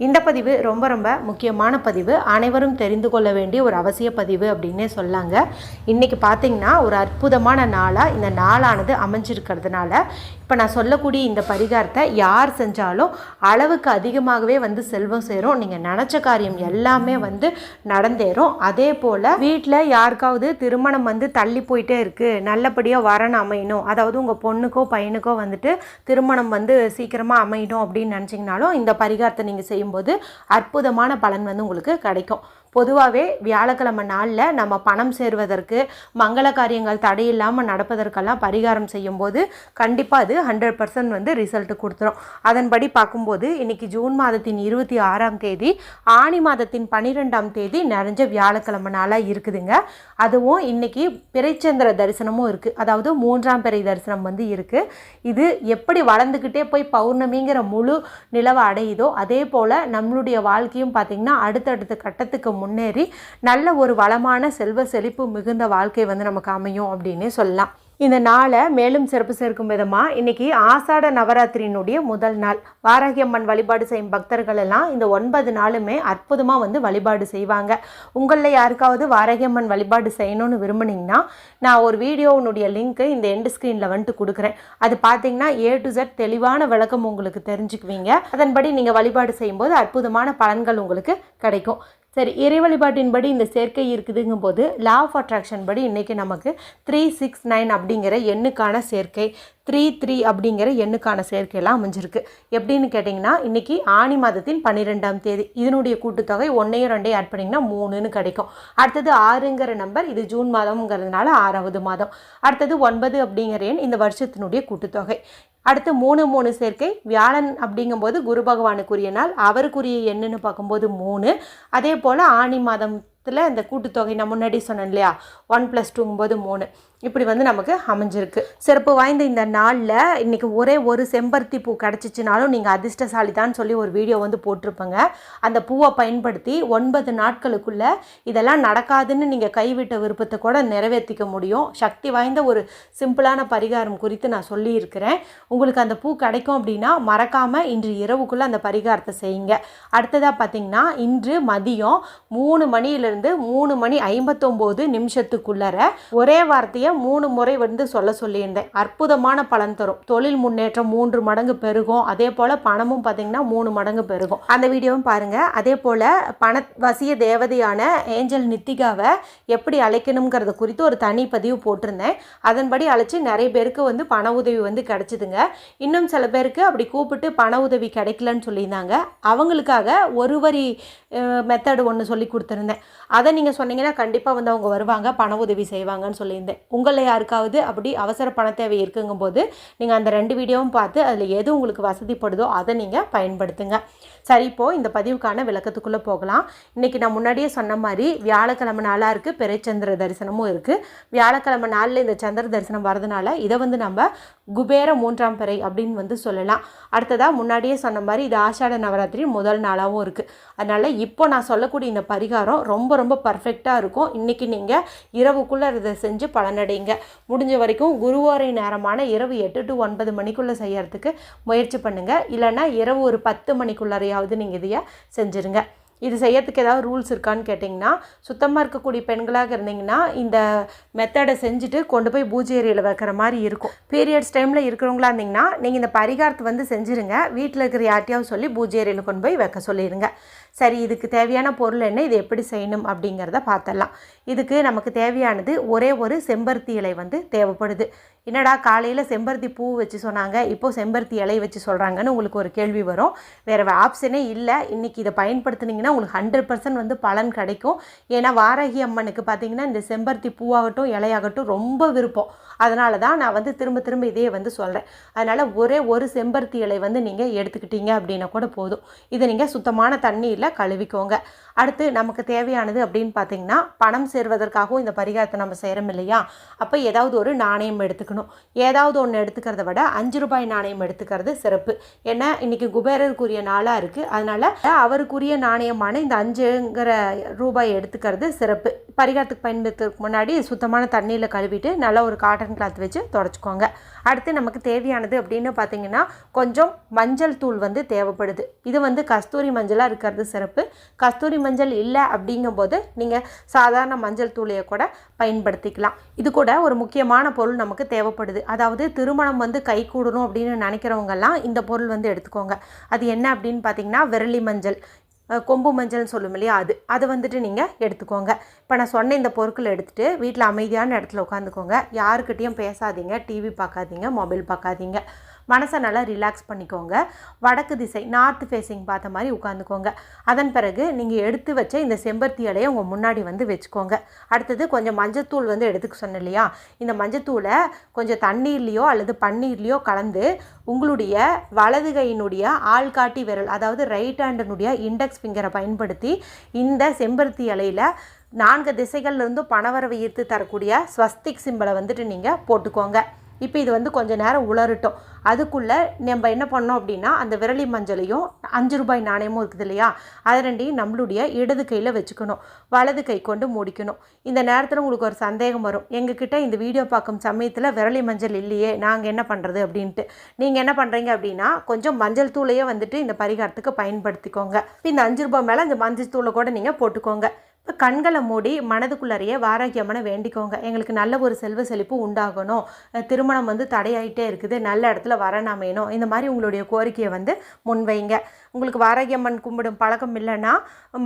இந்த பதிவு ரொம்ப ரொம்ப முக்கியமான பதிவு. அனைவரும் தெரிந்து கொள்ள வேண்டிய ஒரு அவசிய பதிவு அப்படின்னே சொல்லாங்க. இன்றைக்கி பார்த்தீங்கன்னா ஒரு அற்புதமான நாளாக இந்த நாளானது அமைஞ்சிருக்கிறதுனால இப்போ நான் சொல்லக்கூடிய இந்த பரிகாரத்தை யார் செஞ்சாலும் அளவுக்கு அதிகமாகவே வந்து செல்வம் சேரும். நீங்கள் நினச்ச காரியம் எல்லாமே வந்து நடந்தேறும். அதே போல் வீட்டில் யாருக்காவது திருமணம் வந்து தள்ளி போயிட்டே இருக்குது நல்லபடியாக வரணும் அமையணும். அதாவது உங்கள் பொண்ணுக்கோ பையனுக்கோ வந்துட்டு திருமணம் வந்து சீக்கிரமாக அமையணும் அப்படின்னு நினச்சிங்கனாலும் இந்த பரிகாரத்தை நீங்கள் செய்ய செய்யும்போது அற்புதமான பலன் வந்து உங்களுக்கு கிடைக்கும். பொதுவாகவே வியாழக்கிழமை நாளில் நம்ம பணம் சேருவதற்கு மங்கள காரியங்கள் தடையில்லாமல் நடப்பதற்கெல்லாம் பரிகாரம் செய்யும்போது கண்டிப்பாக அது ஹண்ட்ரட் பர்சன்ட் வந்து ரிசல்ட்டு கொடுத்துரும். அதன்படி பார்க்கும்போது இன்றைக்கி ஜூன் மாதத்தின் இருபத்தி ஆறாம் தேதி ஆணி மாதத்தின் பன்னிரெண்டாம் தேதி நிறைஞ்ச வியாழக்கிழமை நாளாக இருக்குதுங்க. அதுவும் இன்றைக்கி பிறைச்சந்திர தரிசனமும் இருக்குது அதாவது மூன்றாம் பிறை தரிசனம் வந்து இருக்குது இது எப்படி வளர்ந்துக்கிட்டே போய் பௌர்ணமிங்கிற முழு நிலவை அடையுதோ அதே போல் நம்மளுடைய வாழ்க்கையும் பார்த்திங்கன்னா அடுத்தடுத்த கட்டத்துக்கு முன்னேறி நல்ல ஒரு வளமான செல்வ செழிப்பு மிகுந்த வாழ்க்கை வந்து நமக்கு அமையும் அப்படின்னே சொல்லலாம். இந்த நாளை மேலும் சிறப்பு சேர்க்கும் விதமாக இன்னைக்கு ஆசாட நவராத்திரியினுடைய முதல் நாள். வாராகி அம்மன் வழிபாடு செய்யும் பக்தர்கள் எல்லாம் இந்த ஒன்பது நாளுமே அற்புதமாக வந்து வழிபாடு செய்வாங்க. உங்களில் யாருக்காவது வாராகி அம்மன் வழிபாடு செய்யணும்னு விரும்புனீங்கன்னா நான் ஒரு வீடியோனுடைய லிங்க்கு இந்த எண்டு ஸ்க்ரீனில் வந்துட்டு கொடுக்குறேன். அது பார்த்தீங்கன்னா ஏ டு ஜெட் தெளிவான விளக்கம் உங்களுக்கு தெரிஞ்சுக்குவீங்க. அதன்படி நீங்கள் வழிபாடு செய்யும்போது அற்புதமான பலன்கள் உங்களுக்கு கிடைக்கும். சரி இறை வழிபாட்டின்படி இந்த சேர்க்கை இருக்குதுங்கும் போது லா ஆஃப் அட்ராக்ஷன் படி இன்றைக்கி நமக்கு த்ரீ சிக்ஸ் நைன் அப்படிங்கிற எண்ணுக்கான சேர்க்கை த்ரீ த்ரீ அப்படிங்கிற எண்ணுக்கான சேர்க்கையெல்லாம் அமைஞ்சிருக்கு. எப்படின்னு கேட்டிங்கன்னா இன்றைக்கி ஆணி மாதத்தின் பன்னிரெண்டாம் தேதி. இதனுடைய கூட்டுத்தொகை ஒன்றையும் ரெண்டையும் ஆட் பண்ணிங்கன்னா மூணுன்னு கிடைக்கும். அடுத்தது ஆறுங்கிற நம்பர் இது ஜூன் மாதம்ங்கிறதுனால ஆறாவது மாதம். அடுத்தது ஒன்பது அப்படிங்கிற எண் இந்த வருஷத்தினுடைய கூட்டுத்தொகை. அடுத்து மூணு மூணு சேர்க்கை. வியாழன் அப்படிங்கும்போது குரு பகவானுக்குரிய நாள். அவருக்குரிய எண்ணுன்னு பார்க்கும்போது மூணு. அதே போல் ஆணி இதில் இந்த கூட்டுத்தொகை நான் முன்னாடி சொன்னேன் இல்லையா? ஒன் ப்ளஸ் டூங்கும்போது மூணு. இப்படி வந்து நமக்கு அமைஞ்சிருக்கு. சிறப்பு வாய்ந்த இந்த நாளில் இன்றைக்கி ஒரே ஒரு செம்பருத்தி பூ கிடச்சிச்சினாலும் நீங்கள் அதிர்ஷ்டசாலி தான் சொல்லி ஒரு வீடியோ வந்து போட்டிருப்பேங்க. அந்த பூவை பயன்படுத்தி ஒன்பது நாட்களுக்குள்ளே இதெல்லாம் நடக்காதுன்னு நீங்கள் கைவிட்ட விருப்பத்தை கூட நிறைவேற்றிக்க முடியும். சக்தி வாய்ந்த ஒரு சிம்பிளான பரிகாரம் குறித்து நான் சொல்லியிருக்கிறேன். உங்களுக்கு அந்த பூ கிடைக்கும் அப்படின்னா மறக்காமல் இன்று இரவுக்குள்ளே அந்த பரிகாரத்தை செய்யுங்க. அடுத்ததாக பார்த்தீங்கன்னா இன்று மதியம் மூணு மணியிலிருந்து மூணு மணி ஐம்பத்தொம்போது நிமிஷத்துக்குள்ளர ஒரே வார்த்தையை மூணு முறை வந்து சொல்ல சொல்லியிருந்தேன். அற்புதமான பலன் தரும். தொழில் முன்னேற்றம் மூன்று மடங்கு பெருகும். அதே போல் பணமும் பார்த்தீங்கன்னா மூணு மடங்கு பெருகும். அந்த வீடியோவும் பாருங்கள் அதே போல் பண வசிய தேவதையான ஏஞ்சல் நித்திகாவை எப்படி அழைக்கணுங்கிறத குறித்து ஒரு தனி பதிவு போட்டிருந்தேன். அதன்படி அழைச்சி நிறைய பேருக்கு வந்து பண உதவி வந்து கிடச்சிதுங்க. இன்னும் சில பேருக்கு அப்படி கூப்பிட்டு பண உதவி கிடைக்கலன்னு சொல்லியிருந்தாங்க. அவங்களுக்காக ஒரு வரி மெத்தடு ஒன்று சொல்லி கொடுத்துருந்தேன். அதை நீங்கள் சொன்னீங்கன்னா கண்டிப்பாக வந்து அவங்க வருவாங்க பண உதவி செய்வாங்கன்னு சொல்லியிருந்தேன். உங்களில் யாருக்காவது அப்படி அவசர பண தேவை இருக்குங்கும்போது நீங்கள் அந்த ரெண்டு வீடியோவும் பார்த்து அதில் எது உங்களுக்கு வசதிப்படுதோ அதை நீங்கள் பயன்படுத்துங்க. சரி இப்போது இந்த பதிவுக்கான விளக்கத்துக்குள்ளே போகலாம். இன்றைக்கி நான் முன்னாடியே சொன்ன மாதிரி வியாழக்கிழமை நாளாக இருக்குது பிறைச்சந்திர தரிசனமும் இருக்குது வியாழக்கிழமை நாளில் இந்த சந்திர தரிசனம் வரதுனால இதை வந்து நம்ம குபேர மூன்றாம் பிறை அப்படின்னு வந்து சொல்லலாம். அடுத்ததாக முன்னாடியே சொன்ன மாதிரி இது ஆஷாட நவராத்திரி முதல் நாளாகவும் இருக்குது அதனால் இப்போ நான் சொல்லக்கூடிய இந்த பரிகாரம் ரொம்ப ரொம்ப பர்ஃபெக்டாக இருக்கும். இன்றைக்கி நீங்கள் இரவுக்குள்ளே இதை செஞ்சு பலனடைங்க. முடிஞ்ச வரைக்கும் குருவாரை நேரமான இரவு எட்டு டு ஒன்பது மணிக்குள்ளே செய்யறதுக்கு முயற்சி பண்ணுங்கள் இல்லைன்னா இரவு ஒரு பத்து மணிக்குள்ளாரையாவது நீங்கள் இதையே செஞ்சுருங்க. இது செய்யறதுக்கு ஏதாவது ரூல்ஸ் இருக்கான்னு கேட்டிங்கன்னா சுத்தமாக இருக்கக்கூடிய பெண்களாக இருந்தீங்கன்னா இந்த மெத்தடை செஞ்சுட்டு கொண்டு போய் பூஜை ஏரியில் வைக்கிற மாதிரி இருக்கும். பீரியட்ஸ் டைமில் இருக்கிறவங்களா இருந்தீங்கன்னா நீங்கள் இந்த பரிகாரத்தை வந்து செஞ்சுருங்க. வீட்டில் இருக்கிற யார்ட்டையாவது சொல்லி பூஜை ஏரியில் கொண்டு போய் வைக்க சொல்லிடுங்க சரி இதுக்கு தேவையான பொருள் என்ன இது எப்படி செய்யணும் அப்படிங்கிறத பார்த்தலாம் இதுக்கு நமக்கு தேவையானது ஒரே ஒரு செம்பருத்தி இலை வந்து தேவைப்படுது. என்னடா காலையில் செம்பருத்தி பூ வச்சு சொன்னாங்க இப்போ செம்பருத்தி இலை வச்சு சொல்கிறாங்கன்னு உங்களுக்கு ஒரு கேள்வி வரும். வேறு ஆப்ஷனே இல்லை. இன்றைக்கி இதை பயன்படுத்துனீங்கன்னா உங்களுக்கு ஹண்ட்ரட் பர்சன்ட் வந்து பலன் கிடைக்கும். ஏன்னா வாரகி அம்மனுக்கு பார்த்தீங்கன்னா இந்த செம்பருத்தி பூவாகட்டும் இலையாகட்டும் ரொம்ப விருப்பம். அதனால தான் நான் வந்து திரும்ப திரும்ப இதே வந்து சொல்கிறேன் அதனால் ஒரே ஒரு செம்பருத்தி இலை வந்து நீங்கள் எடுத்துக்கிட்டீங்க அப்படின்னா கூட போதும். இதை நீங்கள் சுத்தமான தண்ணியில் கழுவிக்கோங்க. அடுத்து நமக்கு தேவையானது அப்படின்னு பார்த்தீங்கன்னா பணம் சேர்வதற்காகவும் இந்த பரிகாரத்தை நம்ம செய்கிறோம் இல்லையா? அப்போ ஏதாவது ஒரு நாணயம் எடுத்துக்கணும். ஏதாவது ஒன்று எடுத்துக்கிறத விட அஞ்சு ரூபாய் நாணயம் எடுத்துக்கிறது சிறப்பு. ஏன்னா இன்னைக்கு குபேரருக்குரிய நாளாக இருக்குது அதனால் அவருக்குரிய நாணயமான இந்த அஞ்சுங்கிற ரூபாய் எடுத்துக்கிறது சிறப்பு. பரிகாரத்துக்கு பயன்படுத்துறதுக்கு முன்னாடி சுத்தமான தண்ணியில் கழுவிட்டு நல்லா ஒரு காட்டன் கிளாத் வச்சு தொடச்சிக்கோங்க. அடுத்து நமக்கு தேவையானது அப்படின்னு பார்த்தீங்கன்னா கொஞ்சம் மஞ்சள் தூள் வந்து தேவைப்படுது. இது வந்து கஸ்தூரி மஞ்சளாக இருக்கிறது சிறப்பு. கஸ்தூரி மஞ்சள் இல்லை அப்படிங்கும்போது நீங்கள் சாதாரண மஞ்சள் தூளையை கூட பயன்படுத்திக்கலாம். இது கூட ஒரு முக்கியமான பொருள் நமக்கு தேவைப்படுது. அதாவது திருமணம் வந்து கை கூடணும் அப்படின்னு நினைக்கிறவங்கெல்லாம் இந்த பொருள் வந்து எடுத்துக்கோங்க. அது என்ன அப்படின்னு பார்த்தீங்கன்னா விரலி மஞ்சள். கொம்பு மஞ்சள்னு சொல்லும் இல்லையா? அது. அதை வந்துட்டு நீங்கள் எடுத்துக்கோங்க. இப்போ நான் சொன்ன இந்த பொருட்களை எடுத்துகிட்டு வீட்டில் அமைதியான இடத்துல உட்காந்துக்கோங்க. யாருக்கிட்டேயும் பேசாதீங்க. டிவி பார்க்காதீங்க மொபைல் பார்க்காதீங்க மனசை நல்லா ரிலாக்ஸ் பண்ணிக்கோங்க. வடக்கு திசை நார்த் ஃபேஸிங் பார்த்த மாதிரி உட்காந்துக்கோங்க அதன் பிறகு நீங்கள் எடுத்து வச்ச இந்த செம்பருத்தி இலையை உங்கள் முன்னாடி வந்து வச்சுக்கோங்க. அடுத்தது கொஞ்சம் மஞ்சத்தூள் வந்து எடுத்துக்க சொன்னேன் இல்லையா? இந்த மஞ்சத்தூளை கொஞ்சம் தண்ணீர்லேயோ அல்லது பன்னீர்லேயோ கலந்து உங்களுடைய வலது கையினுடைய ஆள்காட்டி விரல் அதாவது ரைட் ஹேண்டனுடைய இண்டெக்ஸ் ஃபிங்கரை பயன்படுத்தி இந்த செம்பருத்தி இலையில் நான்கு திசைகள்லேருந்து பணவரவை ஈர்த்து தரக்கூடிய ஸ்வஸ்திக் சிம்பலை வந்துட்டு நீங்கள் போட்டுக்கோங்க. இப்போ இது வந்து கொஞ்சம் நேரம் உலரட்டும். அதுக்குள்ளே நம்ம என்ன பண்ணோம் அப்படின்னா அந்த விரலி மஞ்சளையும் அஞ்சு ரூபாய் நாணயமும் இருக்குது இல்லையா? அதை ரெண்டையும் நம்மளுடைய இடது கையில் வச்சுக்கணும். வலது கை கொண்டு முடிக்கணும். இந்த நேரத்தில் உங்களுக்கு ஒரு சந்தேகம் வரும். எங்ககிட்ட இந்த வீடியோ பார்க்கும் சமயத்தில் விரலி மஞ்சள் இல்லையே நாங்கள் என்ன பண்ணுறது அப்படின்ட்டு. நீங்கள் என்ன பண்ணுறீங்க அப்படின்னா கொஞ்சம் மஞ்சள் தூளையே வந்துட்டு இந்த பரிகாரத்துக்கு பயன்படுத்திக்கோங்க. இந்த அஞ்சு ரூபாய் மேலே இந்த மஞ்சள் தூளை கூட நீங்கள் போட்டுக்கோங்க. இப்போ கண்களை மூடி மனதுக்குள்ளறையே வாராக்கியமான வேண்டிக்கோங்க. எங்களுக்கு நல்ல ஒரு செல்வ செழிப்பு உண்டாகணும். திருமணம் வந்து தடையாயிட்டே இருக்குது. நல்ல இடத்துல வரன் அமையணும் இந்த மாதிரி உங்களுடைய கோரிக்கையை வந்து முன்வைங்க. உங்களுக்கு வாராகியம்மன் கும்பிடும் பழக்கம் இல்லைன்னா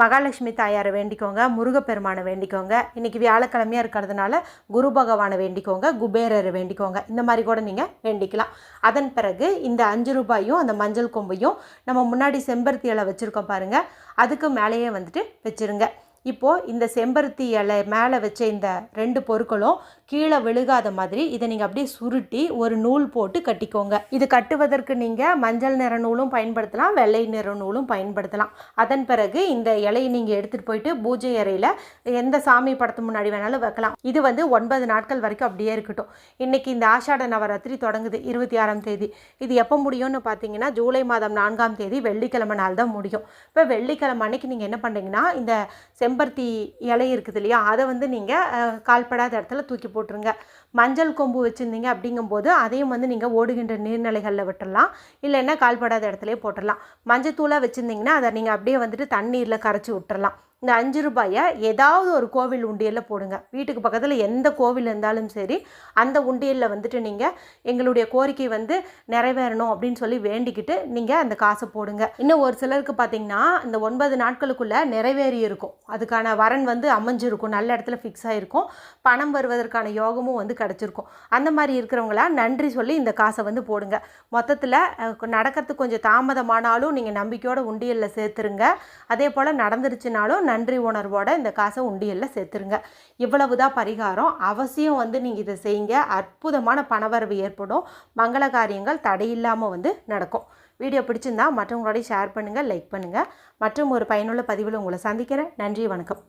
மகாலட்சுமி தாயாரை வேண்டிக்கோங்க. முருகப்பெருமானை வேண்டிக்கோங்க. இன்றைக்கி வியாழக்கிழமையாக இருக்கிறதுனால குரு பகவானை வேண்டிக்கோங்க. குபேரரை வேண்டிக்கோங்க. இந்த மாதிரி கூட நீங்கள் வேண்டிக்கலாம். அதன் பிறகு இந்த அஞ்சு ரூபாயும் அந்த மஞ்சள் கொம்பையும் நம்ம முன்னாடி செம்பருத்தி இலை வச்சுருக்கோம் பாருங்கள் அதுக்கு மேலேயே வந்துட்டு வச்சுருங்க. இப்போது இந்த செம்பருத்தி இலை மேலே வச்ச இந்த ரெண்டு பொருட்களும் கீழே விழுகாத மாதிரி இதை நீங்கள் அப்படியே சுருட்டி ஒரு நூல் போட்டு கட்டிக்கோங்க. இது கட்டுவதற்கு நீங்கள் மஞ்சள் நிற நூலும் பயன்படுத்தலாம் வெள்ளை நிற நூலும் பயன்படுத்தலாம். அதன் பிறகு இந்த இலையை நீங்கள் எடுத்துகிட்டு போயிட்டு பூஜை அறையில் எந்த சாமி படத்து முன்னாடி வேணாலும் வைக்கலாம். இது வந்து ஒன்பது நாட்கள் வரைக்கும் அப்படியே இருக்கட்டும். இன்றைக்கி இந்த ஆஷாட நவராத்திரி தொடங்குது இருபத்தி ஆறாம் தேதி. இது எப்போ முடியும்னு பார்த்தீங்கன்னா ஜூலை மாதம் நான்காம் தேதி வெள்ளிக்கிழமை நாள் தான் முடியும். இப்போ வெள்ளிக்கிழமை அன்னைக்கு நீங்கள் என்ன பண்ணுறீங்கன்னா இந்த செம்பருத்தி இலை இருக்குது இல்லையா அதை வந்து நீங்கள் கால்படாத இடத்துல தூக்கி போட்டுருங்க. மஞ்சள் கொம்பு வச்சுருந்தீங்க அப்படிங்கும்போது அதையும் வந்து நீங்கள் ஓடுகின்ற நீர்நிலைகளில் விட்டுடலாம் இல்லைன்னா கால்படாத இடத்துலையே போட்டுடலாம் மஞ்சத்தூளாக வச்சுருந்தீங்கன்னா அதை நீங்கள் அப்படியே வந்துட்டு தண்ணீரில் கரைச்சி விட்டுறலாம். இந்த அஞ்சு ரூபாயை ஏதாவது ஒரு கோவில் உண்டியலில் போடுங்க. வீட்டுக்கு பக்கத்தில் எந்த கோவில் இருந்தாலும் சரி அந்த உண்டியலில் வந்துட்டு நீங்கள் எங்களுடைய கோரிக்கை வந்து நிறைவேறணும் அப்படின்னு சொல்லி வேண்டிக்கிட்டு நீங்கள் அந்த காசை போடுங்க. இன்னும் ஒரு சிலருக்கு பார்த்தீங்கன்னா இந்த ஒன்பது நாட்களுக்குள்ளே நிறைவேறி இருக்கும். அதுக்கான வரன் வந்து அமைஞ்சிருக்கும். நல்ல இடத்துல ஃபிக்ஸ் ஆகிருக்கும் பணம் வருவதற்கான யோகமும் வந்து கிடச்சிருக்கும். அந்த மாதிரி இருக்கிறவங்களாம் நன்றி சொல்லி இந்த காசை வந்து போடுங்க. மொத்தத்தில் நடக்கிறதுக்கு கொஞ்சம் தாமதமானாலும் நீங்கள் நம்பிக்கையோட உண்டியலில் சேர்த்துருங்க. அதே போல் நடந்துருச்சுனாலும் நன்றி உணர்வோட இந்த காசை உண்டியலில் சேர்த்துருங்க. இவ்வளவுதான் பரிகாரம். அவசியம் வந்து நீங்கள் இதை செய்யுங்க. அற்புதமான பணவரவு ஏற்படும். மங்கள காரியங்கள் தடையில்லாமல் வந்து நடக்கும். வீடியோ பிடிச்சிருந்தா மற்றவங்களோடய ஷேர் பண்ணுங்கள் லைக் பண்ணுங்கள் மற்றும் ஒரு பயனுள்ள பதிவில் உங்களை சந்திக்கிறேன். நன்றி வணக்கம்.